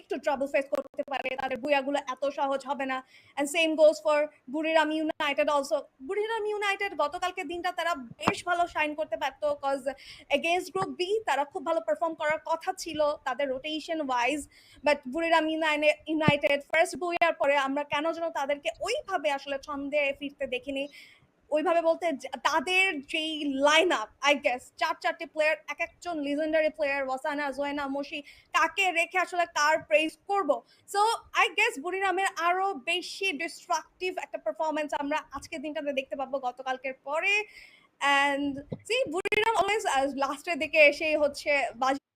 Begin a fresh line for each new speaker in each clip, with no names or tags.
একটু trouble face করতে পারে, তাদের বুয়াগুলো এত সহজ হবে না। And same goes for Buriram United also Buriram United গতকালকে দিনটা তারা বেশ ভালো শাইন করতে পারতো কজ এগেইনস্ট গ্রুপ বি তারা খুব ভালো পারফর্ম করার কথা ছিল তাদের rotation wise but Buriram United first বুয়ার পরে আমরা কেন যেন তাদেরকে ওইভাবে আসলে ছন্দে ফিরতে দেখিনি। ওইভাবে বলতে তাদের যেই লাইন আপ আই গেস চার চারটে প্লেয়ার এক একজন লিজেন্ডারি প্লেয়ার ওয়াসানা জোয়েনা মশি কাকে রেখে আসলে কার প্রেস করব? সো আই গেস বুড়িরামের আরও বেশি ডিস্ট্রাকটিভ একটা পারফরমেন্স আমরা আজকের দিনটাতে দেখতে পাবো গতকালকের পরে। অ্যান্ড সি বুড়িরাম অলওয়েজ লাস্টের দিকে এসেই হচ্ছে বাজি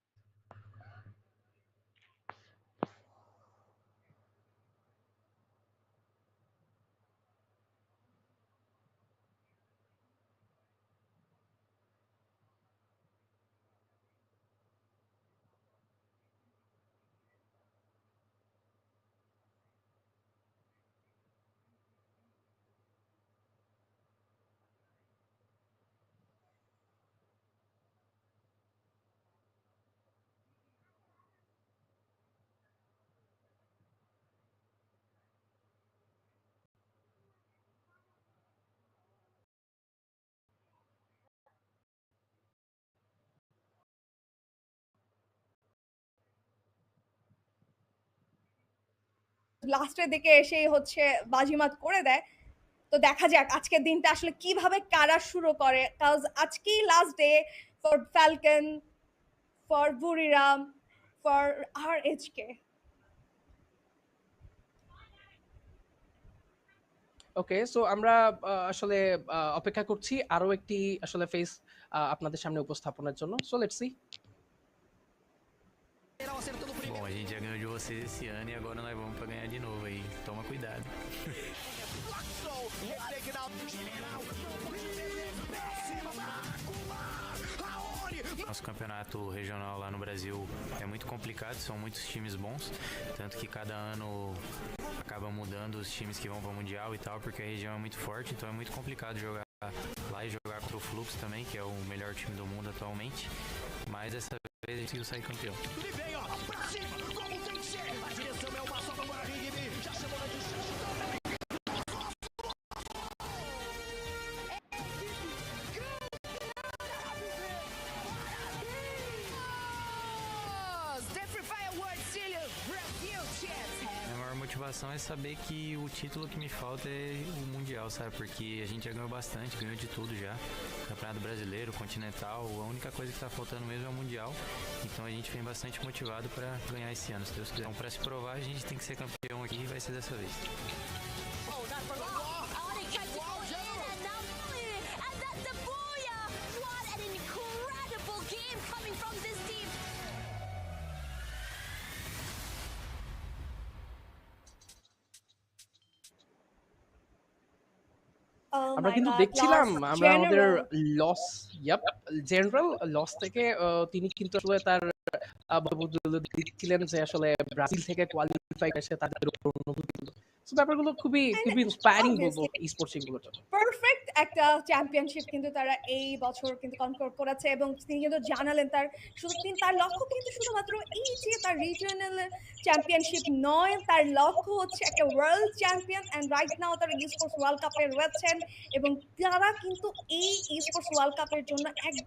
লাস্টের দিকে এসে হচ্ছে বাজিমাত করে দেয়। তো দেখা যাক আজকের দিনটা আসলে কীভাবে কারা শুরু করে। কাজ আজকেই last day for falcon for Buriram for R H K
okay so আমরা আসলে অপেক্ষা করছি আরও একটি আসলে ফেস আপনাদের সামনে উপস্থাপনের জন্য। So let's see
Bom, a vocês esse ano e agora nós vamos pra ganhar de novo aí. Toma cuidado. Nosso campeonato regional lá no Brasil é muito complicado, são muitos times bons, tanto que cada ano acaba mudando os times que vão para o Mundial e tal, porque a região é muito forte, então é muito complicado jogar lá e jogar contra o Flux também, que é o melhor time do mundo atualmente. Mas dessa vez a gente conseguiu sair campeão.
Fire World Series Brasil Champs.
Minha maior motivação é saber que o título que me falta é o Mundial, sabe? Porque a gente já ganhou bastante, ganhou de tudo já. Campeonato Brasileiro, Continental, a única coisa que tá faltando mesmo é o Mundial. Então a gente vem bastante motivado pra ganhar esse ano, se Deus quiser. Então, pra se provar, a gente tem que ser campeão aqui e vai ser dessa vez.
আমরা কিন্তু দেখছিলাম আমরা আমাদের loss yup general loss থেকে তিনি কিন্তু আসলে তার দেখছিলেন যে আসলে ব্রাজিল থেকে কোয়ালিফাই করেছে তাদের অনুভূতি। ব্যাপারগুলো খুবই খুবই ইন্সপায়ারিং বলব স্পোর্টস জন্য।
পারফেক্ট একটা চ্যাম্পিয়নশিপ কিন্তু তারা এই বছর কিন্তু কনকোর করেছে এবং তিনি কিন্তু জানালেন তার শুধু তিনি তার লক্ষ্য কিন্তু শুধুমাত্র এই যে তার রিজিওনাল চ্যাম্পিয়নশিপ নয় তার লক্ষ্য হচ্ছে একটা world champion and right now তারা স্পোর্টস ওয়ার্ল্ড কাপে রয়েছেন এবং তারা কিন্তু এই স্পোর্টস ওয়ার্ল্ড কাপের জন্য একদম